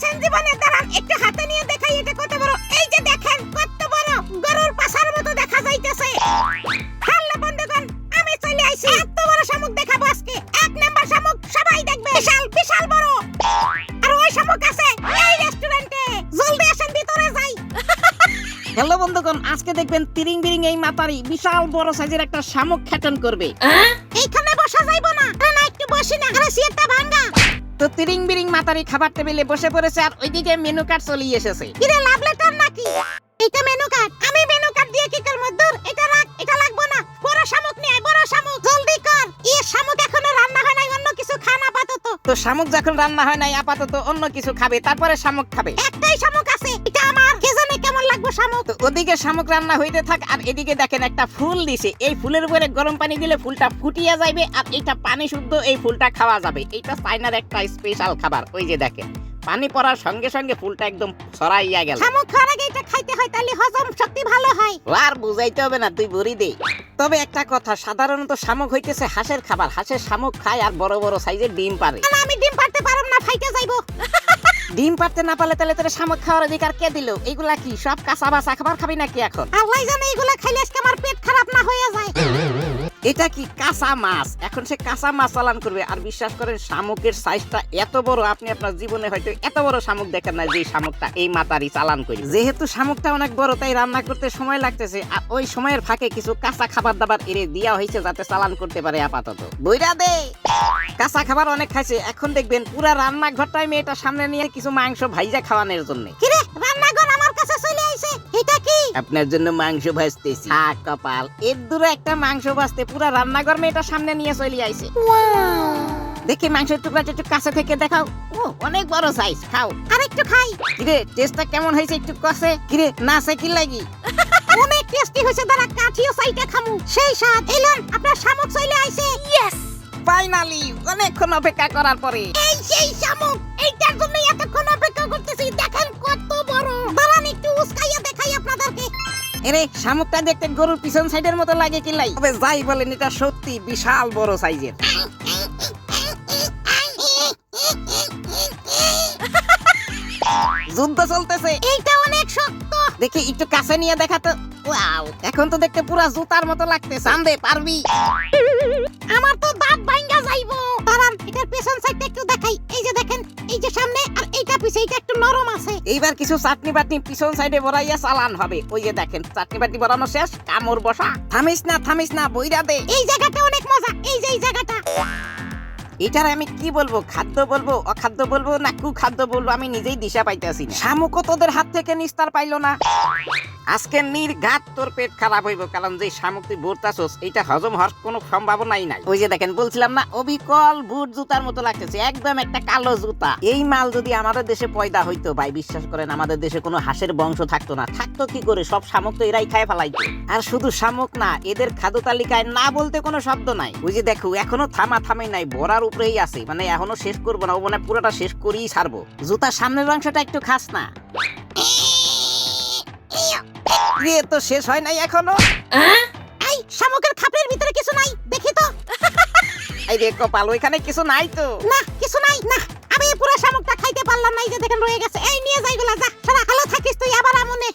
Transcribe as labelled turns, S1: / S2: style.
S1: দেখছেন জীবনে দাঁড়ান একটু হাতে নিয়ে দেখাই এটা কত বড়। এই যে দেখেন কত বড়। গরুর পাছার মতো দেখা যাইতেছে। হ্যালো বন্ধুগণ আমি চলে আইছি। এত বড় শামুক দেখাবো আজকে। এক নাম্বার শামুক সবাই দেখবে। বিশাল বিশাল বড়। আর ওই শামুক আছে এই রেস্টুরেন্টে জলদি আসেন ভিতরে যাই।
S2: হ্যালো বন্ধুগণ আজকে দেখবেন তিরিং বিরিং এই মাতারি বিশাল বড় সাইজের একটা শামুক খ্যাটন করবে।
S1: এইখানে বসা যাইবো না না একটু বসি না। আরে সিটটা ভাঙা।
S2: তো তিরিং বিরিং মাতারি খাবার টেবিলে বসে পড়েছে আর ওইদিকে মেনু কার্ড চলিয়ে এসেছে।
S1: কিরে লাভ লেটার নাকি? এটা মেনু কার্ড। আমি মেনু কার্ড দিয়ে কি করব দূর। এটা রাখ এটা লাগবো না। বড় শামুক নিয়ে আয়, বড় শামুক। জলদি কর। এই শামুক এখনও রান্না হয় নাই অন্য কিছু খান আপাতত।
S2: তো শামুক যখন রান্না হয় নাই আপাতত অন্য কিছু খাবে তারপরে শামুক খাবে।
S1: একটাই শামুক আছে এটা আমার কে কেমন লাগবে শামুক?
S2: ওদিকে শামুক রান্না হইতে থাক আর এদিকে দেখেন একটা ফুল দিছে। এই ফুলের উপরে গরম পানি দিলে ফুলটা ফুটিয়া যাবে আর এটা পানি শুদ্ধ এই ফুলটা খাওয়া যাবে। এইটা চাইনার একটা স্পেশাল খাবার ওই যে দেখেন। পানি পড়ার সঙ্গে সঙ্গে ফুলটা একদম ছড়াইয়া গেল।
S1: শামুক খাওয়ার আগে এটা খাইতে হয় তাহলে হজম শক্তি ভালো হয়।
S2: আর বুঝাইতে হবে না তুই বড়ি দে। তবে একটা কথা সাধারণত শামুক হইতেছে হাঁসের খাবার। হাঁসের শামুক খায় আর বড় বড় সাইজের ডিম পারে
S1: আমি ডিম পারতে পারব না ফাইটে যাইবো।
S2: ডিম পারতে না পারলে তাহলে তোর শামুক খাওয়ার অধিকার কে দিল? এইগুলা কি? সব কাঁচা বাসা খাবার খাবি নাকি এখন?
S1: আল্লাহ জানে এগুলা খাইলে আজকে আমার পেট খারাপ না হয়ে যায়।
S2: এটা কি কাঁচা মাছ? এখন সে কাঁচা মাছ চালান করবে। আর বিশ্বাস করেন, শামুকের সাইজটা এত বড়, আপনি আপনার জীবনে হয়তো এত বড় শামুক দেখেন না যে শামুকটা এই মাতারি চালান করি। যেহেতু শামুকটা অনেক বড়, তাই রান্না করতে সময় লাগতেছে। আর ওই সময়ের ফাঁকে কিছু কাঁচা খাবার দাবার এড়ে দেওয়া হয়েছে যাতে চালান করতে পারে আপাতত। বইরা দে! কাঁচা খাবার অনেক খাইছে। এখন দেখবেন পুরা রান্নাঘরটাই মেয়েটা সামনে নিয়ে কিছু মাংস ভাইজা খাওয়ানোর জন্য।
S1: এটা কি?
S2: আপনার জন্য মাংস ভাজতেছি। হা কপাল এর দূরে একটা মাংস ভাজতে পুরা রান্নাঘর মেয়েটা সামনে নিয়ে চলে আইছে। দেখি মাংসের টুকরাটা একটু কাছে থেকে দেখাও। ও অনেক বড় সাইজ খাও।
S1: আর একটু খাই।
S2: কিরে টেস্টটা কেমন হয়েছে একটু কষে কিরে না সে কি লাগি?
S1: অনেক টেস্টি হয়েছে দাঁড়া কাঠিও সাইটা খামু। সেই স্বাদ এলন আপনার শামুক চলে আইছে। ইয়েস
S2: ফাইনালি অনেকক্ষণ অপেক্ষা করার পরে।
S1: এই সেই শামুক এইটার জন্য এতক্ষণ
S2: এরে শামুকটা দেখতে গরুর পিছন সাইডের মতো লাগে কি লাই? তবে যাই বলেন এটা সত্যি বিশাল বড় সাইজের। যুদ্ধ চলতেছে।
S1: এইটা অনেক শক্ত।
S2: দেখি একটু কাছে নিয়ে দেখা তো। ওয়াও। এখন তো দেখতে পুরা জুতার মতো লাগতে সামদে পারবি।
S1: আমার তো দাঁত ভাঙ্গা যাইবো। দাঁড়ান এটার পেছন সাইডটা একটু দেখাই। এই যে দেখেন এই যে সামনে আর এইটা পিছে এইটা একটু নরম আছে।
S2: এইবার কিছু চাটনি বাটনি পিছন সাইডে বড়াইয়া চালান হবে। ওই যে দেখেন চাটনি বাটনি বড়ানো শেষ কামড় বসা। থামিস না থামিস না বইরা দে।
S1: এই জায়গাটা অনেক মজা এই যে এই জায়গাটা।
S2: এটার আমি কি বলব খাদ্য বলব অখাদ্য বলব না কুখাদ্য বলব আমি নিজেই দিশা পাইতেছি শামুকও তোদের হাত থেকে নিস্তার পাইলো না। আজকে নির্ঘাত তোর পেট খারাপ হইব, কারণ যে শামুক তুই ভরতাছস এইটা হজম হওয়ার কোনো সম্ভাবনাই নাই। ওই যে দেখেন, বলছিলাম না, অবিকল বুট জুতার মতো লাগতেছে, একদম একটা কালো জুতা। এই মাল যদি আমাদের দেশে পয়দা হইতো, ভাই, বিশ্বাস করেন, আমাদের দেশে কোনো হাঁসের বংশ থাকতো না। থাকতো কি করে? সব শামুক তো এরাই খায় ফেলাইতো। আর শুধু শামুক না, এদের খাদ্য তালিকায় না বলতে কোনো শব্দ নাই। ওই যে দেখো, এখনও থামা থামাই নাই, বড়ার উপরেই আছে। মানে এখনও শেষ করব না, ও মানে পুরোটা শেষ করেই ছাড়বো। জুতার সামনের অংশটা একটু খাস না। রে তো শেষ হয় নাই এখনও।
S1: এই শামুকের খাপের ভিতরে কিছু নাই দেখি তো।
S2: এই রে কপাল এখানে কিছু নাই তো।
S1: না কিছু নাই না। আমি পুরো শামুকটা খাইতে পারলাম না এই যে দেখেন রয়ে গেছে। এই নিয়ে যাইগুলা যা। সারা ভালো থাকিস তুই আবার আমনে।